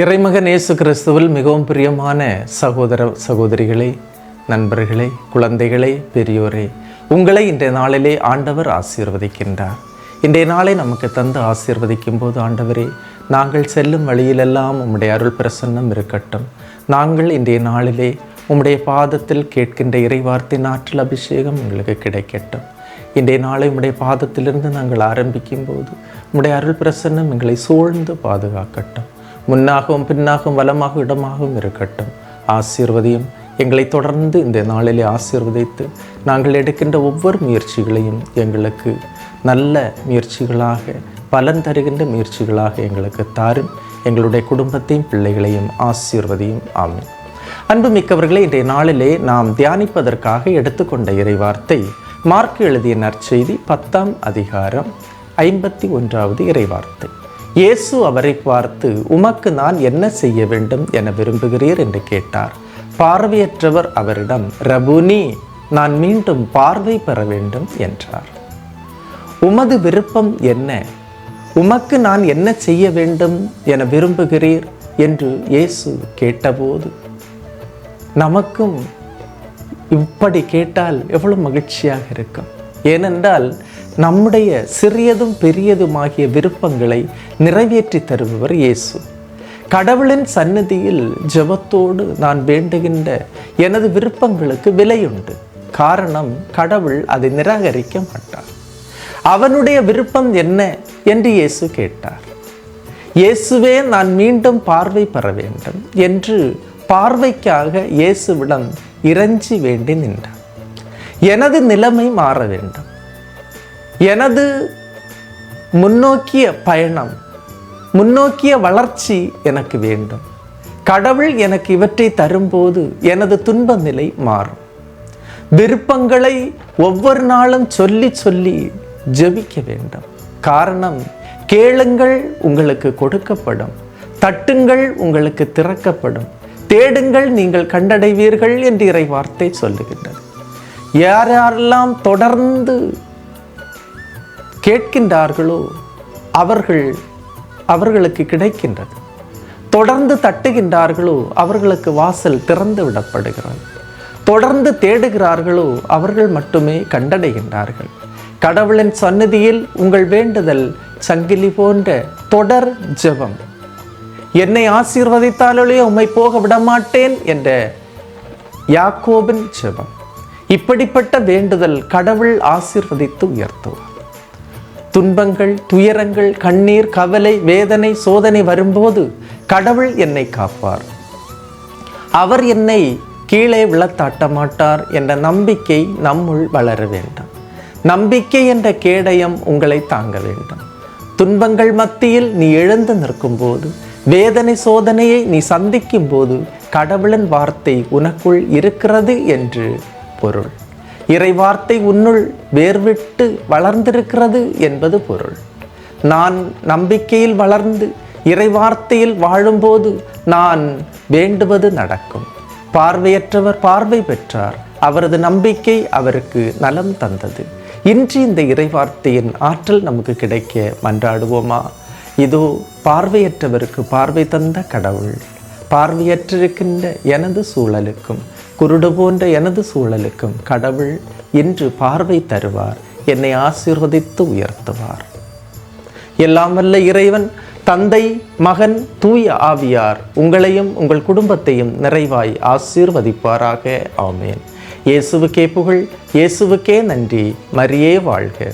இறைமகன் இயேசு கிறிஸ்துவில் மிகவும் பிரியமான சகோதர சகோதரிகளே நண்பர்களே குழந்தைகளே பெரியோரே உங்களை இன்றைய நாளிலே ஆண்டவர் ஆசீர்வதிக்கின்றார். இன்றைய நாளை நமக்கு தந்து ஆசீர்வதிக்கும் போது ஆண்டவரே நாங்கள் செல்லும் வழியிலெல்லாம் உம்முடைய அருள் பிரசன்னம் இருக்கட்டும். நாங்கள் இன்றைய நாளிலே உம்முடைய பாதத்தில் கேட்கின்ற இறைவார்த்தை ஆற்றல் அபிஷேகம் எங்களுக்கு கிடைக்கட்டும். இன்றைய நாளை உம்முடைய பாதத்திலிருந்து நாங்கள் ஆரம்பிக்கும் போது உம்முடைய அருள் பிரசன்னம் எங்களை சூழ்ந்து பாதுகாக்கட்டும். முன்னாகவும் பின்னாகவும் வலமாகவும் இடமாகவும் இருக்கட்டும். ஆசீர்வதியும் எங்களை தொடர்ந்து இந்த நாளிலே ஆசீர்வதித்து நாங்கள் எடுக்கின்ற ஒவ்வொரு முயற்சிகளையும் எங்களுக்கு நல்ல முயற்சிகளாக பலன் தருகின்ற முயற்சிகளாக எங்களுக்கு தாரும். எங்களுடைய குடும்பத்தையும் பிள்ளைகளையும் ஆசீர்வதியும். ஆமென். அன்புமிக்கவர்களே இன்றைய நாளிலே நாம் தியானிப்பதற்காக எடுத்துக்கொண்ட இறைவார்த்தை மார்க் எழுதிய நற்செய்தி பத்தாம் அதிகாரம் ஐம்பத்தி ஒன்றாவது இறைவார்த்தை. இயேசு அவரை பார்த்து உமக்கு நான் என்ன செய்ய வேண்டும் என விரும்புகிறீர்? என்று கேட்டார். பார்வையற்றவர் அவரிடம் ரபுனி நான் மீண்டும் பார்வை பெற வேண்டும் என்றார். உமது விருப்பம் என்ன? உமக்கு நான் என்ன செய்ய வேண்டும் என விரும்புகிறீர்? என்று இயேசு கேட்டபோது நமக்கும் இப்படி கேட்டால் எவ்வளவு மகிழ்ச்சியாக இருக்கும். ஏனென்றால் நம்முடைய சிறியதும் பெரியதுமாகிய விருப்பங்களை நிறைவேற்றி தருபவர் இயேசு. கடவுளின் சந்நிதியில் ஜெபத்தோடு நான் வேண்டுகின்ற எனது விருப்பங்களுக்கு விலையுண்டு. காரணம் கடவுள் அதை நிராகரிக்க மாட்டார். அவனுடைய விருப்பம் என்ன என்று இயேசு கேட்டார். இயேசுவே நான் மீண்டும் பார்வை பெற வேண்டும் என்று பார்வைக்காக இயேசுவிடம் இறைஞ்சி வேண்டி நின்றார். எனது நிலைமை மாற வேண்டும். எனது முன்னோக்கிய பயணம் முன்னோக்கிய வளர்ச்சி எனக்கு வேண்டும். கடவுள் எனக்கு இவற்றை தரும்போது எனது துன்ப நிலை மாறும். விருப்பங்களை ஒவ்வொரு நாளும் சொல்லி சொல்லி ஜெபிக்க வேண்டும். காரணம் கேளுங்கள் உங்களுக்கு கொடுக்கப்படும். தட்டுங்கள் உங்களுக்கு திறக்கப்படும். தேடுங்கள் நீங்கள் கண்டடைவீர்கள் என்று இறை வார்த்தை சொல்லுகின்றது. யார் யாரெல்லாம் தொடர்ந்து கேட்கின்றார்களோ? அவர்கள் அவர்களுக்கு கிடைக்கின்றது. தொடர்ந்து தட்டுகின்றார்களோ? அவர்களுக்கு வாசல் திறந்து விடப்படுகிறது. தொடர்ந்து தேடுகிறார்களோ? அவர்கள் மட்டுமே கண்டடைகின்றார்கள். கடவுளின் சந்நிதியில் உங்கள் வேண்டுதல் சங்கிலி போன்ற தொடர் ஜெபம். என்னை ஆசீர்வதித்தாலே உம்மை போக விடமாட்டேன் என்ற யாக்கோபின் ஜெபம். இப்படிப்பட்ட வேண்டுதல் கடவுள் ஆசீர்வதித்து உயர்த்துவார். துன்பங்கள் துயரங்கள் கண்ணீர் கவலை வேதனை சோதனை வரும்போது கடவுள் என்னை காப்பார். அவர் என்னை கீழே விழத்தாட்ட மாட்டார் என்ற நம்பிக்கை நம்முள் வளர வேண்டும். நம்பிக்கை என்ற கேடயம் உங்களை தாங்க வேண்டும். துன்பங்கள் மத்தியில் நீ எழுந்து நிற்கும்போது வேதனை சோதனையை நீ சந்திக்கும் போது கடவுளின் வார்த்தை உனக்குள் இருக்கிறது என்று பொருள். இறைவார்த்தை உன்னுள் வேர்விட்டு வளர்ந்திருக்கிறது என்பது பொருள். நான் நம்பிக்கையில் வளர்ந்து இறைவார்த்தையில் வாழும்போது நான் வேண்டுவது நடக்கும். பார்வையற்றவர் பார்வை பெற்றார். அவரது நம்பிக்கை அவருக்கு நலம் தந்தது. இன்று இந்த இறைவார்த்தையின் ஆற்றல் நமக்கு கிடைக்க மன்றாடுவோமா? இதோ பார்வையற்றவருக்கு பார்வை தந்த கடவுள். பார்வையற்றிருக்கின்ற எனது சூழலுக்கும் குருடு போன்ற எனது சூழலுக்கும் கடவுள் இன்று பார்வை தருவார் என்னை ஆசீர்வதித்து உயர்த்துவார். எல்லாம் வல்ல இறைவன் தந்தை மகன் தூய ஆவியார் உங்களையும் உங்கள் குடும்பத்தையும் நிறைவாய் ஆசீர்வதிப்பாராக. ஆமேன். இயேசுவுக்கே புகழ் இயேசுவுக்கே நன்றி. மரியே வாழ்க.